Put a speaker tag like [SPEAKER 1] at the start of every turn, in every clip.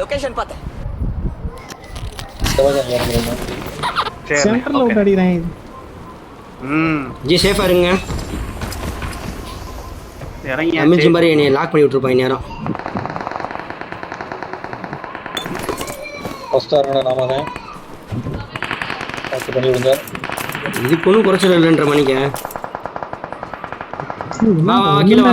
[SPEAKER 1] Location பார்த்தேன்
[SPEAKER 2] சென்டர்ல அடிக்கிறாங்க
[SPEAKER 3] ம்.
[SPEAKER 4] ஜி சேஃபா இருங்க.
[SPEAKER 3] இறங்கி
[SPEAKER 4] தமிழ் மாதிரி என்னை லாக் பண்ணி விட்டுருப்பாங்க நேரம்
[SPEAKER 5] ஃபர்ஸ்ட் நாம தான் பண்ணி விடுங்க.
[SPEAKER 4] இதுக்கு ஒன்றும் குறைச்சல் இல்லைன்ற மணிக்க. வா, வா, வா, கீழே வா.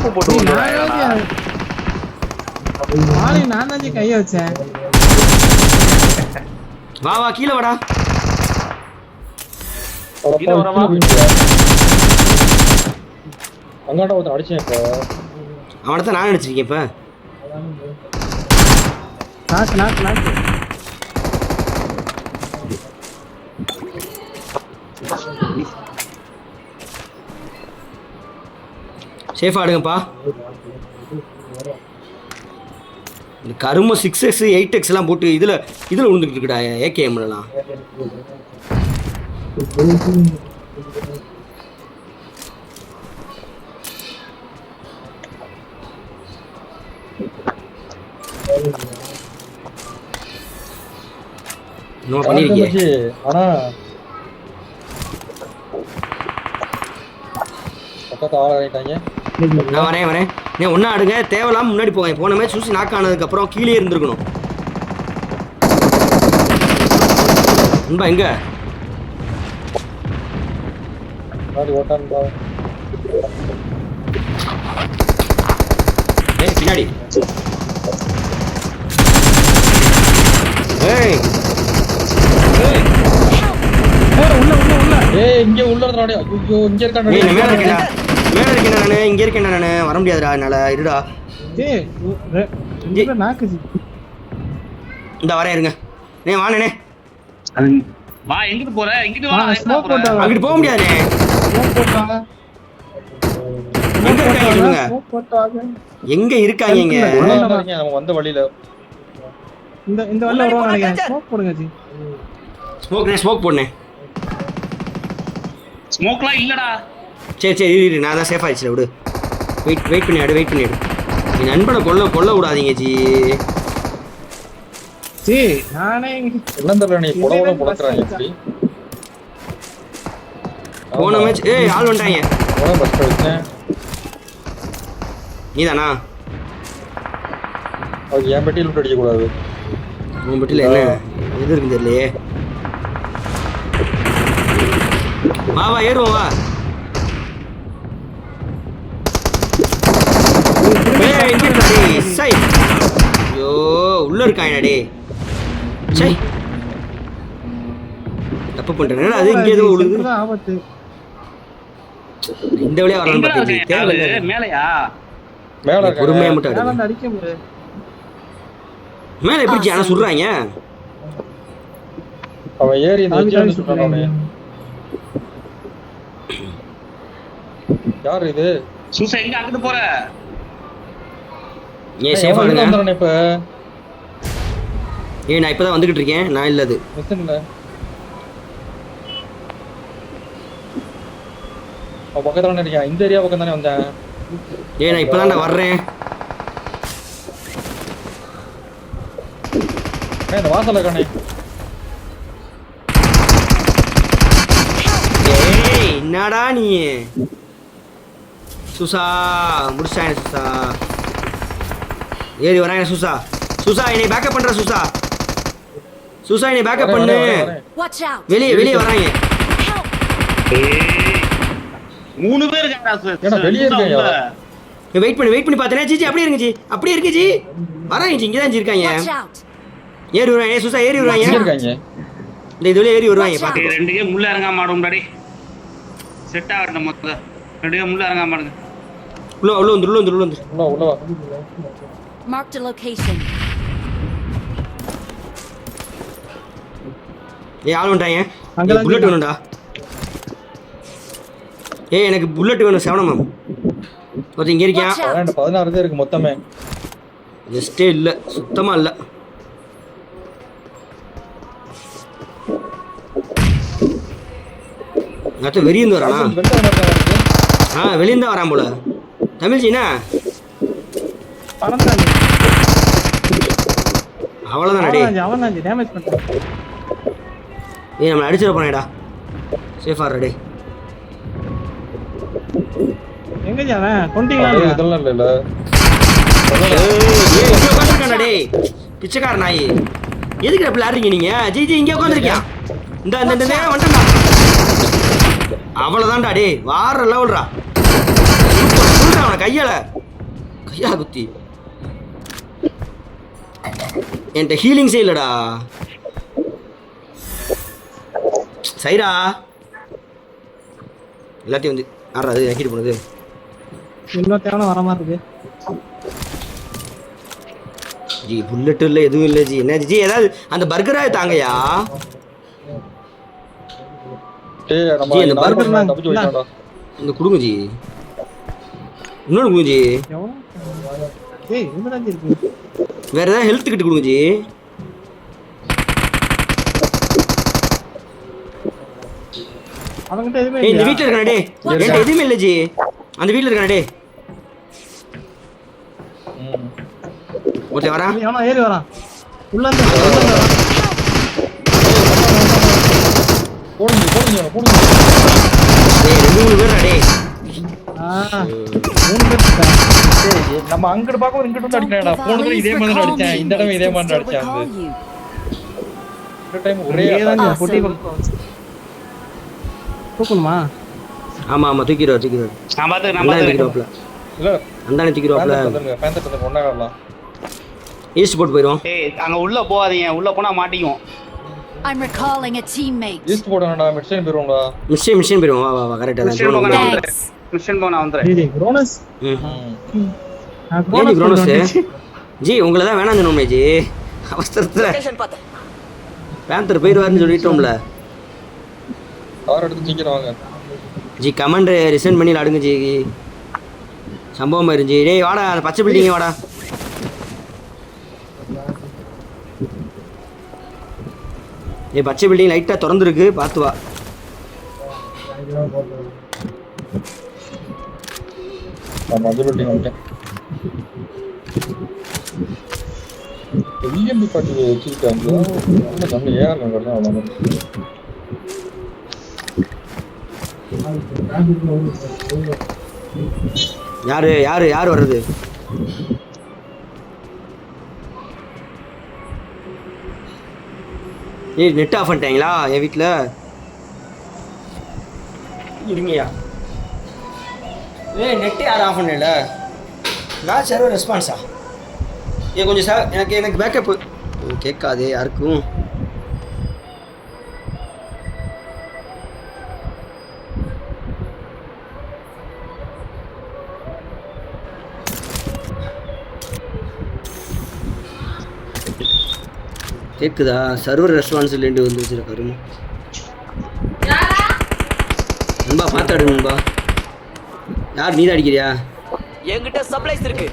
[SPEAKER 3] மாப்பு போட்டு
[SPEAKER 2] நாளை நான் தான் கைய வச்சேன்.
[SPEAKER 4] வா வா கீழே வாடா.
[SPEAKER 3] கீழே வரவா?
[SPEAKER 5] அங்காட்ட ஒருத்தன் அடிச்சேன் இப்போ.
[SPEAKER 4] அவனை தான் நான் நினச்சிருக்கேன் இப்போ.
[SPEAKER 2] நாக்கு நாக்கு நாக்கு
[SPEAKER 4] சேஃபாக ஆடுங்கப்பா இந்த கரும சிக்ஸ் எக்ஸ் எயிட் எக்ஸ்லாம் போட்டு இதில் இதில் விழுந்துக்கிட்டு இருக்குடா ஏகேஎம்லலாம் இன்னும் பண்ணியிருக்கியே
[SPEAKER 5] மச்சி, ஆனா பக்கத்து ஆள் ஆகிட்டாங்க
[SPEAKER 4] நான் வரேன் வரேன். நீ ஒன்றா ஆடுங்க தேவையில்லாம முன்னாடி போங்க. போன மேட்ச் சூசி நாக் ஆனதுக்கப்புறம் கீழே இருந்திருக்கணும். நண்பா எங்க? ஏய் பின்னாடி. ஏய்.
[SPEAKER 2] ஏய், உள்ள உள்ள உள்ள
[SPEAKER 5] ஏய் இங்க உள்ள இருந்தாடே ஐயோ இங்க
[SPEAKER 4] ஏய் நான் மேலே இருக்கேன்டா. மேலே இருக்கேன்டா நானு இங்கே இருக்கேன்டா நானு. வர முடியாதுடா என்னால. இருடா. இந்த வரேன் இருங்க. நே
[SPEAKER 3] அது- வா எங்கிட்டு போற? எங்கிட்டு வா
[SPEAKER 4] அங்கிட்டு போக
[SPEAKER 2] போட்டாங்க.
[SPEAKER 4] எங்க இருக்காங்க இங்க?
[SPEAKER 5] நம்ம வந்த வழியில.
[SPEAKER 2] இந்த இந்த வழியில வருவாங்க நினைக்கிறேன். ஸ்மோக் போடுங்க ஜி.
[SPEAKER 4] ஸ்மோக்னே ஸ்மோக் போடனே
[SPEAKER 3] ஸ்மோக்லாம் இல்லடா.
[SPEAKER 4] சரி சரி இரு, இரு நான் தான் சேஃப் ஆயிடுச்சு விடு. வெயிட் வெயிட் பண்ணி ஆடு வெயிட் பண்ணி ஆடு நீ நண்பனை கொல்ல கொல்ல விடாதீங்க ஜி.
[SPEAKER 2] ஜி நானே இங்க-
[SPEAKER 5] என்னன்னு தெரியல நீ புடவை புடக்குறாங்க எப்படி
[SPEAKER 4] போன மேட்ச் ஏய் ஆள் வந்துட்டாங்க.
[SPEAKER 5] புடவை பஸ் வச்சேன்
[SPEAKER 4] நீதானா?
[SPEAKER 5] அது என் பெட்டியில் விட்டு அடிக்க கூடாது.
[SPEAKER 4] உன் பெட்டியில் என்ன? எது இருக்குன்னு தெரியலையே. வா வா ஏறுவோம் வா ஏய், இங்க இருடா டேய், சை. ஐயோ உள்ள இருக்காங்க டே சை தப்பு பண்ணிட்டேன். அது? இங்கே ஏதோ உழுது இந்த வழியா வரலாம் பார்த்தீங்க? தேவை
[SPEAKER 3] மேலையா?
[SPEAKER 5] மேல
[SPEAKER 4] பொறுமையா மட்டும்
[SPEAKER 2] அடிக்க
[SPEAKER 4] மேல எப்படி ஆனா சொல்றாங்க
[SPEAKER 5] அவன் ஏறி இந்த அவனே. யார் இது?
[SPEAKER 3] சூசை எங்க அங்கிட்டு போற?
[SPEAKER 4] ஏன் சேஃபா இருங்க.
[SPEAKER 5] வந்தானே இப்ப.
[SPEAKER 4] ஏய் நான் இப்பதான் வந்துகிட்டு இருக்கேன். நான் இல்ல அது.
[SPEAKER 5] பக்கத்துல தானே இருக்கான். இந்த ஏரியா பக்கம் தானே வந்தேன்?
[SPEAKER 4] ஏய் நான் இப்பதான் நான் வர்றேன்.
[SPEAKER 5] இந்த வாசல்ல இருக்கானே.
[SPEAKER 4] ஏய் என்னடா நீ? சுசா முடிச்சாங்க சுசா. ஏறி வராங்க சுசா. சுசா என்னை பேக்கப் பண்ற சுசா. சுசா என்னை பேக்கப் பண்ணு! வெளியே வெளியே வராங்க.
[SPEAKER 3] மூணு பேர்
[SPEAKER 5] ஏன்னா வெளியே இருக்காங்க.
[SPEAKER 4] வெயிட் பண்ணி வெயிட் பண்ணி பார்த்தேனே. ஜி ஜி அப்படியே இருங்க ஜி. அப்படியே இருக்கு ஜி. வராங்க ஜி. இங்கே தான் ஜி இருக்காங்க! ஏறி வருவாங்க. ஏய் சுசா ஏறி
[SPEAKER 5] இங்க
[SPEAKER 4] வருவாங்க
[SPEAKER 5] இருக்காங்க.
[SPEAKER 4] இந்த இது வழியா ஏறி வருவாங்க
[SPEAKER 3] டேய், ரெண்டு முள்ள இறங்காம ஆடும் டாடி. செட் ஆகட்டும் மொத்த ரெண்டு கேம் முள்ள இறங்காம ஆடுங்க.
[SPEAKER 4] உள்ள உள்ள வந்து உள்ள வந்து உள்ள வந்து
[SPEAKER 5] உள்ள உள்ள வா.
[SPEAKER 6] Marked a
[SPEAKER 4] ஏய் ஆள் வந்துட்டாங்க புல்லட் வேணும்டா. ஏய் எனக்கு புல்லட் வேணும் செவனம் மேம் ஒருத்தன் இங்கே!
[SPEAKER 5] பன்னெண்டு பதினாறு தான் இருக்கு மொத்தமே.
[SPEAKER 4] ஜஸ்டே இல்லை சுத்தமாக இல்லை. அத்த வெளியேந்து வரானா? ஆ வெளியேந்து வரான் போல. தமிழ்ச்சினா அவ்வளோதான் டே
[SPEAKER 2] அவன் டேமேஜ் பண்ணிட்டான்.
[SPEAKER 4] ஏய் நம்மளை அடிச்சிட போனேடா சேஃபாக டே
[SPEAKER 2] எங்க ஜி அவன் கொண்டீங்களா
[SPEAKER 5] இதெல்லாம் இல்ல
[SPEAKER 4] ஏய் இங்கே உட்காந்துருக்காண்டா டே பிச்சைக்கார நாய். எதுக்கு அப்படி விளையாடுறீங்க நீங்க? ஜி ஜி இங்கே உட்காந்துருக்கியா? இந்த இந்த இந்த நேரம் வந்துட்டா அவ்வளோதான்டா டே வார லெவல்ரா. சொல்றா அவனை கையால. கையால குத்தி. என்கிட்ட ஹீலிங்ஸே இல்லைடா. சைரா. எல்லாத்தையும் வந்து ஆடுறா அது ஆக்கிட்டு போனது.
[SPEAKER 2] இன்னும் தேவை வர மாதிரி இருக்கு.
[SPEAKER 4] ஜி புல்லட் இல்லை எதுவும் இல்லை ஜி. என்ன ஜி ஏதாவது அந்த பர்கராக தாங்கயா? ஜி,
[SPEAKER 5] தப்பிச்சு போயிட்டான்டா
[SPEAKER 4] இந்த கொடுங்க ஜி. இன்னொன்று கொடுங்க ஜி. வேற ஏதாவது ஹெல்த் கிட்ட கொடுங்க ஜி.
[SPEAKER 2] அவன்கிட்ட எதுவுமே
[SPEAKER 4] இந்த? வீட்டில் இருக்கானே டே என்கிட்ட எதுவுமே இல்லை ஜி அந்த வீட்டில் இருக்கானே டே. ஒருத்தன் வரா
[SPEAKER 2] அவனா ஏறி வரான். உள்ள வரான்.
[SPEAKER 5] போடுங்க போடுங்க போடுங்க.
[SPEAKER 4] டேய் ரெண்டு மூணு பேர் டே
[SPEAKER 2] ஆ, மூணு பேர் இருக்காங்க.
[SPEAKER 5] டேய் நம்ம அங்கிட்டு பார்க்க இங்கிட்டு வந்து
[SPEAKER 6] give
[SPEAKER 5] போன தடவை இதே மாதிரி அடிச்சேன். இந்த தடவை இதே மாதிரி அடிச்சேன் டைம் ஒரே
[SPEAKER 2] தான் பொட்டி பக்கம். தூக்கணுமா?
[SPEAKER 4] ஆமாம் ஆமாம் தூக்கிடுவார் தூக்கிடுவார்.
[SPEAKER 3] நான் பார்த்து நான்
[SPEAKER 4] தூக்கிடுவாப்ல
[SPEAKER 5] இல்ல
[SPEAKER 4] அந்தானே தூக்கிடுவாப்ல
[SPEAKER 5] ஒண்ணா
[SPEAKER 4] ஈஸ்ட் போட்டு போயிடும்
[SPEAKER 3] ஏய் அங்க உள்ள போகாதீங்க உள்ள போனா மாட்டிக்குவோம்.
[SPEAKER 6] I'm recalling a teammate.
[SPEAKER 5] East போடணும்டா மிட்சைன் போயிருவோம்டா.
[SPEAKER 4] மிஷின் மிஷின் போயிடும் வா வா வா கரெக்டாக
[SPEAKER 3] மிஷின் போங்க நான்
[SPEAKER 6] Thanks.
[SPEAKER 3] மிஷின் போங்க நான் வந்துடுறேன்
[SPEAKER 2] டேய், குரோனஸ்
[SPEAKER 4] ம்.
[SPEAKER 2] நான் குரோனஸ் வந்துச்சு.
[SPEAKER 4] ஜி உங்களை தான் வேணாம் சொன்னோம்லே ஜி. அவசரத்தில். பேந்தர் போயிடுவாருன்னு சொல்லிட்டோம்ல.
[SPEAKER 5] கார் எடுத்து சீக்கிரம் வாங்க.
[SPEAKER 4] ஜி கமெண்ட் ரிசென்ட் பண்ணி அடுங்க ஜி. சம்பவம் இருந்துச்சு. டேய் வாடா அந்த பச்சை பில்டிங் வாடா. ஏய் பச்சை பில்டிங் லைட்டாக திறந்துருக்கு. பார்த்து வா.
[SPEAKER 5] மஞ்சள் பில்டிங் வந்துட்டேன். விஎம்பி பாட்டி வச்சுக்கிட்டாங்க நம்ம ஏஆர் நகர் தான் அவ்வளோ
[SPEAKER 4] யாரு யாரு யார் வர்றது? ஏய் நெட் ஆஃப் பண்ணிட்டாங்களா என் வீட்டில் இருங்கய்யா. ஏய் நெட்டு யாரும் ஆஃப் பண்ணல? நான் சர்வர் ரெஸ்பான்ஸா ஏ கொஞ்சம் சார் எனக்கு எனக்கு பேக்கப் கேட்காதே யாருக்கும். கேட்குதா சர்வர் ரெஸ்பான்சிபிலிட்டி வந்து வச்சிருக்காரு நண்பா பார்த்தாடு நண்பா. யார் நீ அடிக்கிறியா?
[SPEAKER 1] என்கிட்ட சப்ளைஸ் இருக்கு.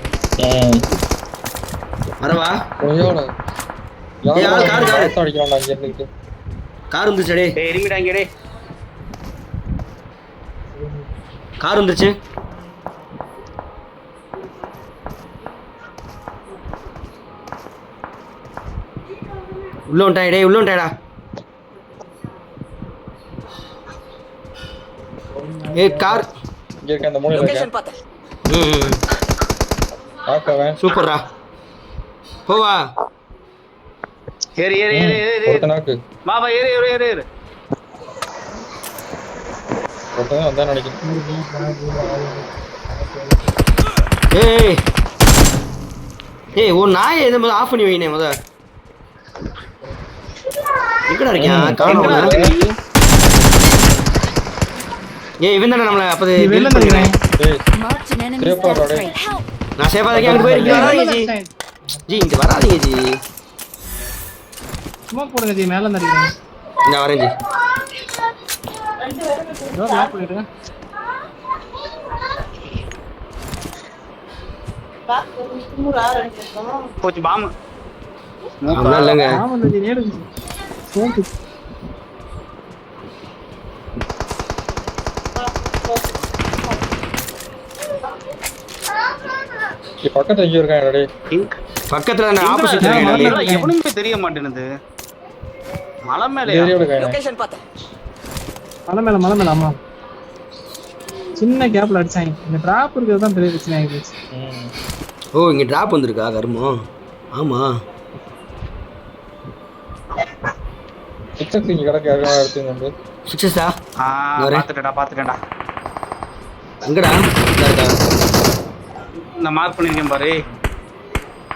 [SPEAKER 4] வரவா? ஆள் காரு, காரு.
[SPEAKER 5] அடிக்கிறான்டா இங்க இருந்துக்கிட்டு
[SPEAKER 4] கார் வந்துருச்சு டே
[SPEAKER 3] டேய் இருங்கடா இங்க டேய்
[SPEAKER 4] கார் வந்துருச்சு. உள்ள வந்துட்டான் டேய் உள்ள வந்துட்டாடா ஏய் கார்.
[SPEAKER 5] இங்க இருக்க அந்த மூலையில
[SPEAKER 1] லொகேஷன் பார்த்தேன்.
[SPEAKER 4] ம் சூப்பர்ரா. போவா.
[SPEAKER 3] ஏறு ஏறு ஏறு ஏறு ஏறு.
[SPEAKER 5] ஒருத்த நாக்கு
[SPEAKER 3] வா வா ஏறு ஏறு ஏறு ஏறு.
[SPEAKER 5] ஒருத்தன் வந்தா நினைக்கிறேன்.
[SPEAKER 4] ஏய் ஏய். ஒரு நாயை எது முதல்ல ஆஃப் பண்ணி வைனே முத. எங்கடா இருக்கியான் காணோம்? ஏய் இவன் தானே நம்மளை அப்போ
[SPEAKER 2] வெளில நிக்கிறேன்!
[SPEAKER 4] நான் சேஃபாக இருக்கேன்? அங்கே போயிருக்கேன் வராதீங்க ஜி. ஜி இங்கே வராதீங்க ஜி.
[SPEAKER 2] சும்மா போடுங்க ஜி. மேல இருந்து அடிக்கிறேன்.
[SPEAKER 4] நான் வரேன் ஜி.
[SPEAKER 2] டோர் லாக் பண்ணிடுங்க
[SPEAKER 3] போச்சு பாம்பு.
[SPEAKER 4] அப்படிலாம் இல்லைங்க.
[SPEAKER 5] இங்க பக்கத்துல டேய்
[SPEAKER 3] இங்க-
[SPEAKER 4] பக்கத்துல நான் ஆப்போசிட்
[SPEAKER 3] இருக்கான்? எவனுமே தெரிய மாட்டேனுது. மலை மேல
[SPEAKER 1] லொகேஷன் பார்த்தேன்.
[SPEAKER 2] மலை மேல மலை மேல ஆமா சின்ன கேப்ல அடிச்சாங்க. இந்த டிராப் இருக்கிறது தான் பெரிய பிரச்சனை
[SPEAKER 5] ம்.
[SPEAKER 4] ஓ இங்க டிராப் வந்திருக்கா கருமம்? ஆமா.
[SPEAKER 5] சிக்ஸஸ் இங்க கிடக்கு யாரும் எடுத்துங்க வந்து.
[SPEAKER 4] சிக்ஸஸா
[SPEAKER 3] ஆ
[SPEAKER 4] வரேன்.
[SPEAKER 3] பாத்துட்டேடா பாத்துட்டேன்டா.
[SPEAKER 4] எங்கடா? இதா இருக்கா?
[SPEAKER 3] இந்த மார்க் பண்ணிருக்கேன் பாரு.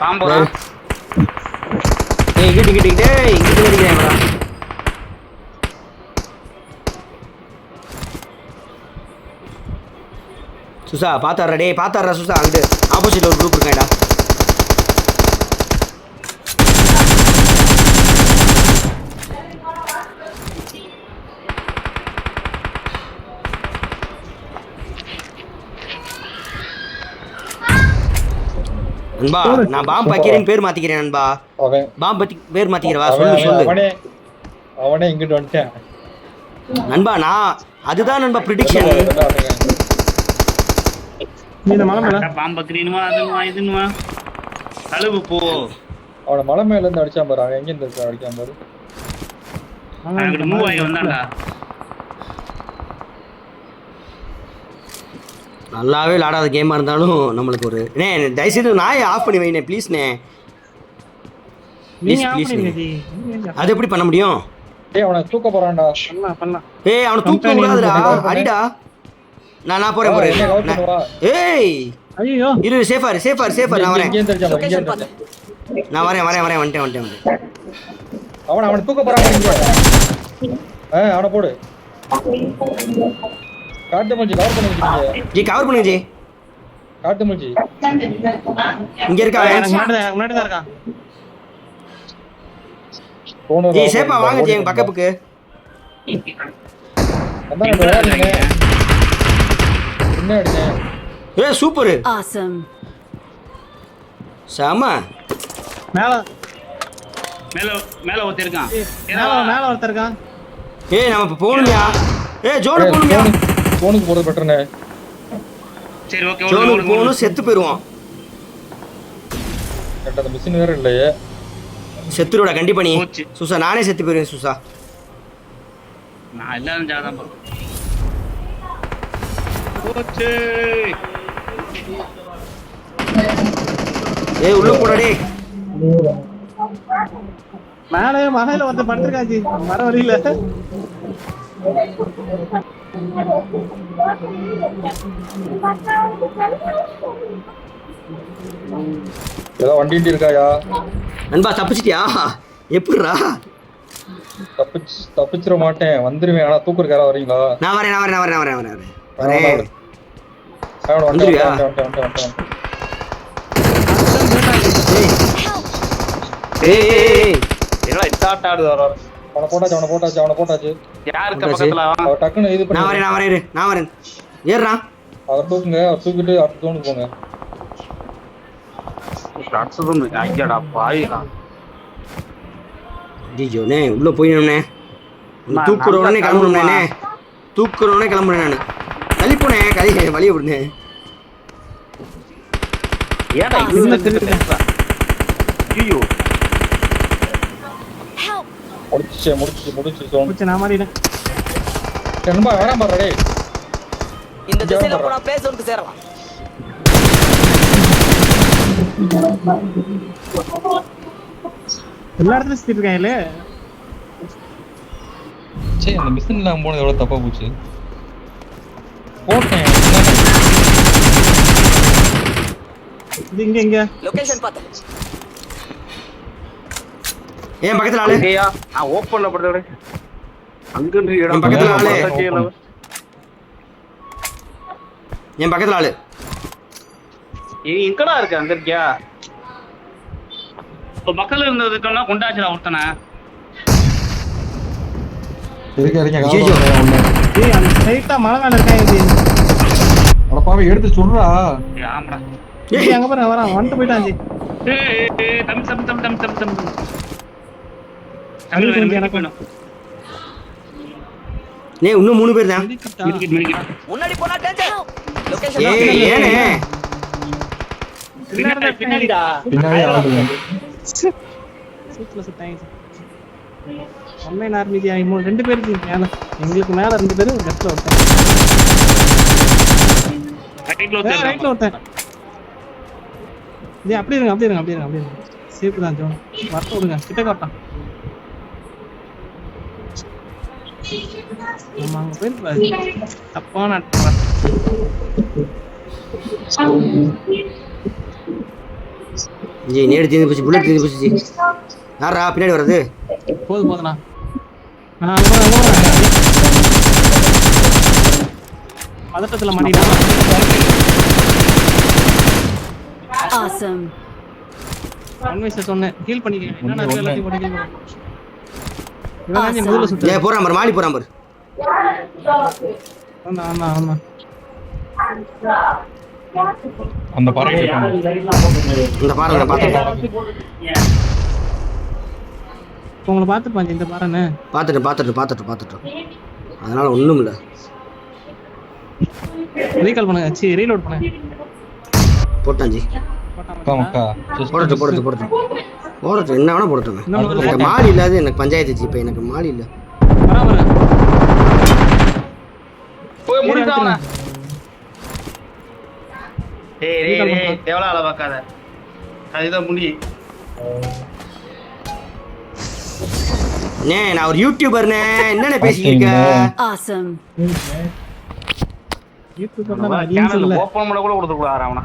[SPEAKER 3] பாம்புடா.
[SPEAKER 4] டேய். ஏய் இங்கிட்டு இங்கிட்டு இங்கிட்டு. இங்கிட்டு அடிக்கிறேன்டா சுசா பாத்தாடுறா டேய் பாத்தாடுறா சுசா அங்கிட்டு. ஆப்போசிட்ல ஒரு குரூப் இருக்காடா நண்பா நான் பாம்பு வைக்கிறேன்னு பேர் மாத்திக்கிறேன் நண்பா.
[SPEAKER 5] அவன்
[SPEAKER 4] பாம்பு பத்தி பேர் மாத்திக்கிறவா? சொல்லு சொல்லு.
[SPEAKER 5] அவனே அவனே இங்கிட்டு வந்துட்டான்.
[SPEAKER 4] நண்பா நான் அதுதான் நண்பா ப்ரிடிக்ஷன்
[SPEAKER 2] நீ இந்த மலை மேல
[SPEAKER 3] பாம்பு கிரீனுமா அதுனுமா இதுனுமா? கழுவு போ.
[SPEAKER 5] அவன மலை மேல இருந்து அடிச்சான் பாரு. அவன் எங்க இருந்து அடிக்காம பாரு.
[SPEAKER 3] மூவ் ஆகி வந்தான்டா.
[SPEAKER 4] நல்லாவே விளாடாத கேமாக இருந்தாலும் நம்மளுக்கு ஒரு நே தயவுசெய்து நாயை ஆஃப் பண்ணி வைனே ப்ளீஸ்ண்ணே
[SPEAKER 2] ப்ளீஸ் ப்ளீஸ்
[SPEAKER 4] அது எப்படி பண்ண முடியும்?
[SPEAKER 5] ஏய் அவனை தூக்க போறான்டா.
[SPEAKER 4] ஏய் அவனை தூக்க கூடாதுடா. அடிடா. நான் நான்
[SPEAKER 5] போகிறேன்
[SPEAKER 4] போறேன். ஏய்.
[SPEAKER 2] ஐயோ
[SPEAKER 4] இரு
[SPEAKER 5] சேஃபா இரு சேஃபா
[SPEAKER 1] இரு
[SPEAKER 5] சேஃபா
[SPEAKER 1] நான்
[SPEAKER 5] வரேன்.
[SPEAKER 4] நான் வரேன் வரேன் வரேன் வந்துட்டேன் வந்துட்டேன்
[SPEAKER 5] அவன் அவனை தூக்க போறான் ஏய் அவனை போடு. காட்டு மஞ்சி கவர்
[SPEAKER 4] ஜி கவர் பண்ணுங்க ஜி.
[SPEAKER 5] காட்டு மஞ்சி.
[SPEAKER 4] இங்க இருக்கா?
[SPEAKER 2] முன்னாடி தான்
[SPEAKER 5] போன
[SPEAKER 4] ஜி சேப்பா வாங்க ஜி எங்க பக்கப்புக்கு. ஏய் சூப்பர்.
[SPEAKER 6] Awesome.
[SPEAKER 4] செம.
[SPEAKER 2] மேல
[SPEAKER 3] மேல மேல ஒருத்தன் இருக்கான்.
[SPEAKER 2] மேல மேல ஒருத்தர் இருக்கான்.
[SPEAKER 4] ஏய் நம்ம இப்ப போகணும்யா. ஏய் ஜோனு போகணும்யா.
[SPEAKER 5] போனுக்கு போறது பெட்டர்னே
[SPEAKER 3] சரி ஓகே
[SPEAKER 4] ஜோனுக்கு போகணும் செத்து போயிருவோம்
[SPEAKER 5] கரெக்டா அந்த மிஷின் வேற இல்லையே.
[SPEAKER 4] செத்துருடா கண்டிப்பா நீ. சுசா நானே செத்து போயிருவேன் சுசா.
[SPEAKER 3] நான் எல்லாரும் ஜாதான் போறேன் போச்சு.
[SPEAKER 4] ஏய் உள்ள போடா டேய்.
[SPEAKER 2] மேலே மலையில ஒருத்தர் படுத்திருக்கான் ஜி. வர வழியில.
[SPEAKER 5] ஏதாவது வண்டிட்டு இருக்காயா?
[SPEAKER 4] நண்பா தப்பிச்சிட்டியா? எப்படிரா
[SPEAKER 5] தப்பிச்சு தப்பிச்சிட மாட்டேன். வந்துருவேன். ஆனா தூக்கு இருக்காரா வரீங்களா?
[SPEAKER 4] நான் வரேன் நான் வரேன் நான் வரேன் வரேன் வரேன். வந்துருவியா? ஏய். ஏய் ஏய்
[SPEAKER 3] என்னடா இட்டாட்டாடு வர?
[SPEAKER 5] அவனை போட்டாச்சு அவனை போட்டாச்சு அவனை போட்டாச்சு.
[SPEAKER 3] யாருக்கு. பக்கத்துல?
[SPEAKER 5] இது
[SPEAKER 4] நான் வரேன் நான் வரேன் நான் வரேன். ஏறுறா.
[SPEAKER 5] அவர் தூக்குங்க அவர் தூக்கிட்டு அடுத்த தோணுக்கு போங்க.
[SPEAKER 3] ஐயாடா பாயிடா
[SPEAKER 4] நே உள்ள போயிடணும்னே தூக்குற உடனே கிளம்பணும்னே தூக்குற உடனே கிளம்புறேன் நான். தள்ளி போனேன் கை வழிய விடுனே
[SPEAKER 3] ஏடா
[SPEAKER 2] திருடுறேன்.
[SPEAKER 3] ஐயோ!
[SPEAKER 5] முடிச்சு முடிச்சு முடிச்சு தோணு
[SPEAKER 2] பூச்சி நான் மாறிட்டேன்.
[SPEAKER 5] நண்பா வேணாம் பாரு டேய்.
[SPEAKER 1] இந்த திசையில போனா பேசணுக்கு சேரலாம்.
[SPEAKER 2] எல்லா இடத்துலயும் சுத்திட்டு இருக்காங்களே
[SPEAKER 5] சே அந்த மிஷின் இல்லாம போனது எவ்வளவு தப்பா போச்சு. போட்டேன்
[SPEAKER 2] இது இங்க இங்க.
[SPEAKER 1] லொகேஷன் பார்த்தேன்.
[SPEAKER 4] ஏன் பக்கத்துல ஆளு?
[SPEAKER 3] ஐயா நான் ஓப்பன்ல படுறேன் அங்க இருந்து
[SPEAKER 4] என்
[SPEAKER 3] இடம்
[SPEAKER 4] பக்கத்துல ஆளு. என் பக்கத்துல ஆளு?
[SPEAKER 3] ஏய் எங்கடா இருக்கு அங்க இருக்கியா? இப்போ மக்கள் இருந்ததுக்கெல்லாம் கொண்டாச்சுடா ஒருத்தனை.
[SPEAKER 5] இருக்க இருக்க.
[SPEAKER 2] ஏய் அந்த ஸ்ட்ரைட்டா மலை மேல
[SPEAKER 5] அடப்பாவே எடுத்து சொல்றா.
[SPEAKER 3] ஏய், ஆமாடா.
[SPEAKER 2] ஜி அங்க பாருங்க வரான் வந்துட்டு போயிட்டான் ஜி.
[SPEAKER 3] ஏய், ஏய், ஏய், தம்பி தம்பி தம்பி தம்பி தம்பி தம்பி தம்பி
[SPEAKER 2] தம்பி,
[SPEAKER 3] வேணும்,
[SPEAKER 2] தம்பி,
[SPEAKER 3] எனக்கு
[SPEAKER 2] எனக்கு
[SPEAKER 3] வேணும்
[SPEAKER 4] நே இன்னும் மூணு பேர் தான்.
[SPEAKER 1] முன்னாடி போனா டேஞ்சர் லொகேஷன்
[SPEAKER 4] ஏய் ஏனே?
[SPEAKER 3] பின்னாடி பின்னாடிடா
[SPEAKER 5] பின்னாடி ஆளு
[SPEAKER 2] சீட்ல சுட்டாங்க ஒன்லைன் ஆர்மிஜி மூணு ரெண்டு பேருக்கு மேல. எங்களுக்கு மேல ரெண்டு பேரும் லெஃப்ட்ல ஒருத்தன்.
[SPEAKER 3] ரைட்ல
[SPEAKER 2] ஏய், ரைட்ல ஒருத்தன். இது அப்படி இருங்க அப்படி இருங்க அப்படி இருங்க அப்படி இருங்க. சேஃப் தான் ஜோன். வரட்ட விடுங்க. கிட்ட காட்டான் நம்ம அங்க போயிருக்கூடாது தப்பான அட்டை
[SPEAKER 4] ஜி நேடு தீர்ந்து போச்சு புல்லட் தீர்ந்து போச்சு ஜி யாரா பின்னாடி வர்றது
[SPEAKER 2] போதும் போதுண்ணா. பதட்டத்துல. உண்மையை சொன்னேன் ஹீல் பண்ணிக்க என்ன நான் எல்லாத்தையும் பண்ணு. இவன்
[SPEAKER 4] ஏ போறான் பாரு மாலி போறான் பாரு.
[SPEAKER 2] ஆமா ஆமா ஆமா.
[SPEAKER 5] அந்த பறவை இருக்காங்க.
[SPEAKER 4] இந்த பார்த்துட்டேன்
[SPEAKER 2] இப்போ உங்களை பார்த்துப்பாங்க இந்த பாருன்னு
[SPEAKER 4] பார்த்துட்டேன் பார்த்துட்டேன் பார்த்துட்டேன் பார்த்துட்டேன் அதனால ஒன்றும் இல்லை.
[SPEAKER 2] ரீகால் பண்ணுங்க சி ரீலோட் பண்ணுங்க.
[SPEAKER 4] போட்டான் ஜி.
[SPEAKER 2] போட்டா
[SPEAKER 5] அக்கா. மக்கா
[SPEAKER 4] போடட்டும் போடட்டும் போடட்டும். போடட்டும் என்ன வேணா
[SPEAKER 2] முதல்ல
[SPEAKER 4] எனக்கு மாலி இல்லாத எனக்கு பஞ்சாயத்து ஜி இப்போ எனக்கு மாலி இல்லை.
[SPEAKER 3] டேய் டேய் டேய் அள பார்க்காத. அதுதான் முடி.
[SPEAKER 4] அண்ணே நான் ஒரு யூடியூபர்ண்ணே என்னண்ணே பேசிக்கிட்டு இருக்க?
[SPEAKER 2] பண்ணா
[SPEAKER 3] பண்ண கூட கொடுத்து கூடாது அவனா